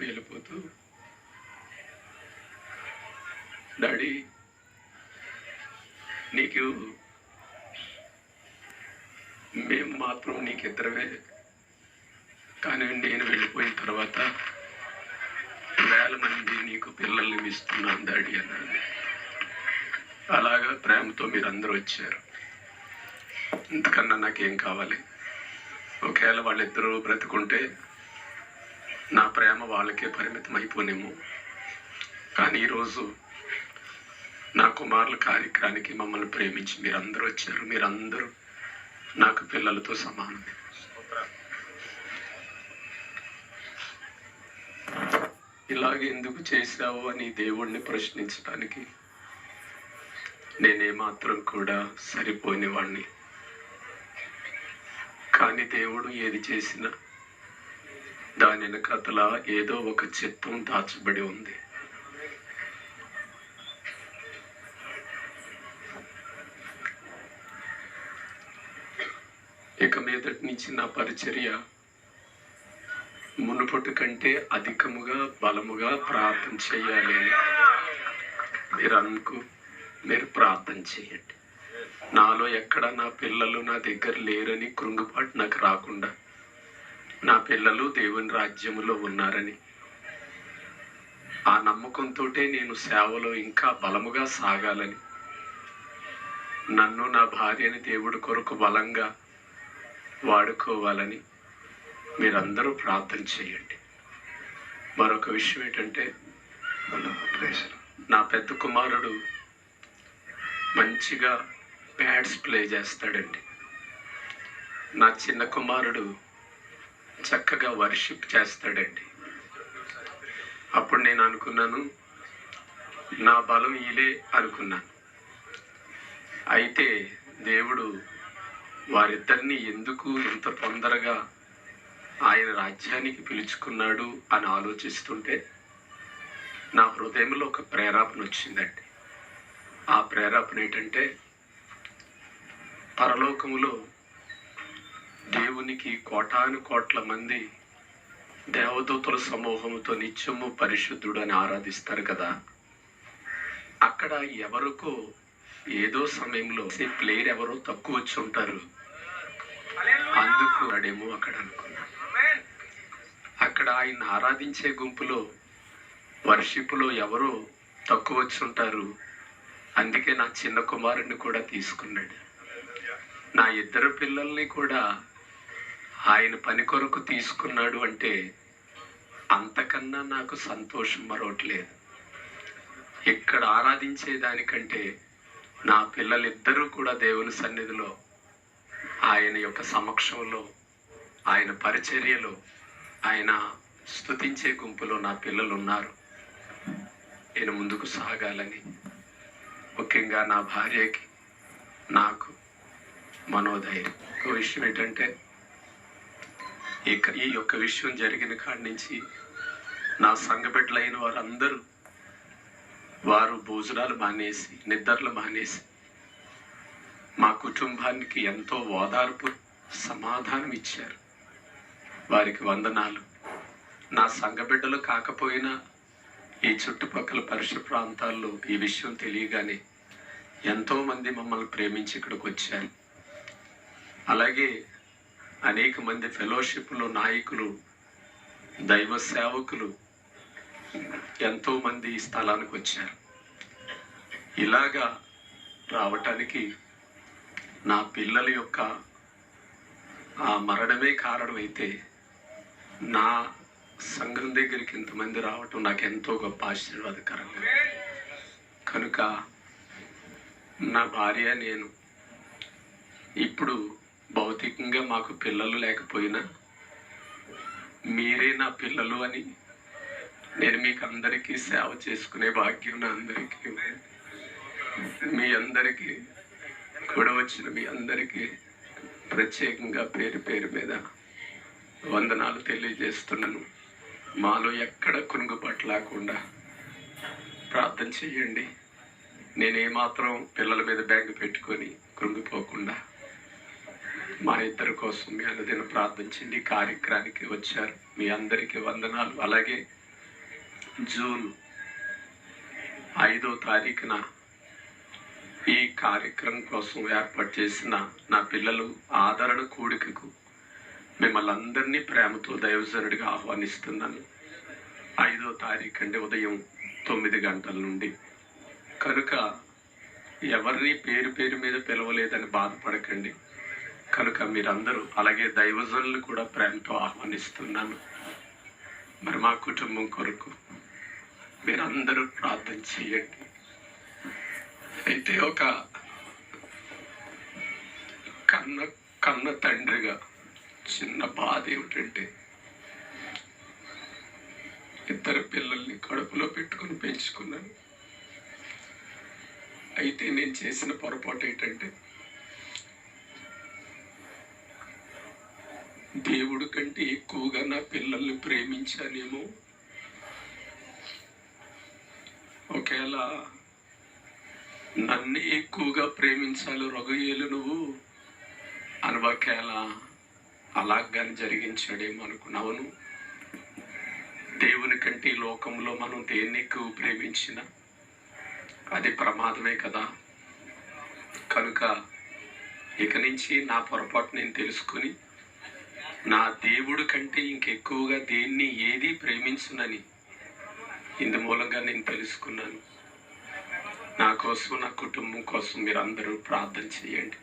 వెళ్ళిపోతూ వెళ్ళిపోతూ డాడీ నీకు మేము మాత్రం నీకిద్దరమే కానీ నేను వెళ్ళిపోయిన తర్వాత వేల మంది నీకు పిల్లల్ని ఇస్తున్నాను డాడీ అన్నాడు అలాగా ప్రేమతో మీరు అందరూ వచ్చారు. ఇంతకన్నా నాకేం కావాలి? ఒకవేళ వాళ్ళిద్దరూ బ్రతుకుంటే నా ప్రేమ వాళ్ళకే పరిమితం అయిపోనేమో కానీ ఈరోజు నా కుమారుల కార్యక్రమానికి మమ్మల్ని ప్రేమించి మీరందరూ వచ్చారు. మీరందరూ నాకు పిల్లలతో సమానమే. ఇలాగ ఎందుకు చేశావు అని దేవుణ్ణి ప్రశ్నించడానికి నేనేమాత్రం కూడా సరిపోయినవాణ్ణి కానీ దేవుడు ఏది చేసినా దాని వెనకతల ఏదో ఒక చిత్తం దాచబడి ఉంది. ఇక మీదటి నుంచి నా పరిచర్య మునుపటి కంటే అధికముగా బలముగా ప్రార్థన చేయాలి మీరు అనుకు మీరు ప్రార్థన చేయండి. నాలో ఎక్కడ నా పిల్లలు నా దగ్గర లేరని కృంగుపాటు నాకు రాకుండా నా పిల్లలు దేవుని రాజ్యములో ఉన్నారని. ఆ నమ్మకంతో నేను సేవలో ఇంకా బలముగా సాగాలని. నన్ను నా భార్యని దేవుడి కొరకు బలంగా వాడుకోవాలని మీరందరూ ప్రార్థన చేయండి. మరొక విషయం ఏంటంటే నా పెద్ద కుమారుడు మంచిగా ప్యాడ్స్ ప్లే చేస్తాడండి. నా చిన్న కుమారుడు చక్కగా వర్షిప్ చేస్తాడండి. అప్పుడు నేను అనుకున్నాను నా బలం ఈలే అనుకున్నాను అయితే దేవుడు వారిద్దరిని ఎందుకు ఇంత తొందరగా ఆయన రాజ్యానికి పిలుచుకున్నాడు అని ఆలోచిస్తుంటే నా హృదయంలో ఒక ప్రేరేపణ వచ్చిందండి. ఆ ప్రేరేపణ ఏంటంటే పరలోకములో దేవునికి కోటాను కోట్ల మంది దేవదూతల సమూహముతో నిత్యము పరిశుద్ధుడు అని ఆరాధిస్తారు కదా. అక్కడ ఎవరికో ఏదో సమయంలో ప్లేయర్ ఎవరో తక్కువ వచ్చి ఉంటారు. అందుకు వాడేమో అక్కడ అనుకున్నా అక్కడ ఆయన ఆరాధించే గుంపులో వర్షిపులో ఎవరో తక్కువ వచ్చి ఉంటారు. అందుకే నా చిన్న కుమారుడిని కూడా తీసుకున్నాడు. నా ఇద్దరు పిల్లల్ని కూడా ఆయన పని కొరకు తీసుకున్నాడు అంటే అంతకన్నా నాకు సంతోషం మరొకట్లేదు ఇక్కడ ఆరాధించే దానికంటే నా పిల్లలిద్దరూ కూడా దేవుని సన్నిధిలో ఆయన యొక్క సమక్షంలో ఆయన పరిచర్యలో ఆయన స్థుతించే గుంపులో నా పిల్లలు ఉన్నారు నేను ముందుకు సాగాలని ముఖ్యంగా నా భార్యకి నాకు మనోధైర్యం. ఒక విషయం ఏంటంటే ఈ ఈ యొక్క విషయం జరిగిన కాడి నుంచి నా సంఘబిడ్డలైన వారందరూ వారు భోజనాలు మానేసి నిద్రలు మానేసి మా కుటుంబానికి ఎంతో ఓదార్పు సమాధానం ఇచ్చారు. వారికి వందనాలు. నా సంఘబిడ్డలు కాకపోయినా ఈ చుట్టుపక్కల పరిసర ప్రాంతాల్లో ఈ విషయం తెలియగానే ఎంతోమంది మమ్మల్ని ప్రేమించి ఇక్కడికి వచ్చారు. అలాగే అనేక మంది ఫెలోషిప్లో నాయకులు దైవ సేవకులు ఎంతో మంది ఈ స్థలానికి వచ్చారు. ఇలాగా రావటానికి నా పిల్లల యొక్క ఆ మరణమే కారణమైతే నా సంఘం దగ్గరికి ఇంతమంది రావటం నాకు ఎంతో గొప్ప ఆశీర్వాదకరంగా కనుక నా భార్య నేను ఇప్పుడు భౌతికంగా మాకు పిల్లలు లేకపోయినా మీరే నా పిల్లలు అని నేను మీకు అందరికీ సేవ చేసుకునే భాగ్యం నా అందరికీ. మీ అందరికీ కూడా వచ్చిన మీ అందరికీ ప్రత్యేకంగా పేరు పేరు మీద వందనాలు తెలియజేస్తున్నాను. మాలో ఎక్కడ కునుగుబాటు లేకుండా ప్రార్థన చేయండి. నేనేమాత్రం పిల్లల మీద బ్యాగ్ పెట్టుకొని కృంగిపోకుండా మా ఇద్దరి కోసం మీ అనుదిన ప్రార్థించండి. కార్యక్రమానికి వచ్చారు. మీ అందరికీ వందనాలు. అలాగే జూన్ ఐదో తారీఖున ఈ కార్యక్రమం కోసం ఏర్పాటు చేసిన నా పిల్లలు ఆదరణ కూడికకు మిమ్మల్ని అందరినీ ప్రేమతో దైవజనుడిగా ఆహ్వానిస్తున్నాను. ఐదో తారీఖు అండి ఉదయం తొమ్మిది గంటల నుండి. కనుక ఎవరిని పేరు పేరు మీద పిలవలేదని బాధపడకండి. కనుక మీరందరూ అలాగే దైవజనులు కూడా ప్రేమతో ఆహ్వానిస్తున్నాను. మరి మా కుటుంబం కొరకు మీరందరూ ప్రార్థన చేయండి అయితే ఒక కన్న కన్న తండ్రిగా చిన్న బాధ ఏమిటంటే ఇద్దరు పిల్లల్ని కడుపులో పెట్టుకుని పెంచుకున్నాను. అయితే నేను చేసిన పొరపాటు ఏంటంటే దేవుడు కంటే ఎక్కువగా నా పిల్లల్ని ప్రేమించానేమో. ఒకవేళ నన్ను ఎక్కువగా ప్రేమించాలి రొగయ్యలు నువ్వు. అని ఒకవేళ అలాగాని జరిగించాడేమో అనుకున్నావును. దేవుని కంటే ఈ లోకంలో మనం దేన్ని ఎక్కువ ప్రేమించిన అది ప్రమాదమే కదా. కనుక ఇక నుంచి నా పొరపాటు నేను తెలుసుకుని నా దేవుడు కంటే ఇంకెక్కువగా దేన్ని ఏది ప్రేమించునని ఇందు మూలంగా నేను తెలుసుకున్నాను. నా కోసం నా కుటుంబం కోసం మీరు అందరూ ప్రార్థన చేయండి.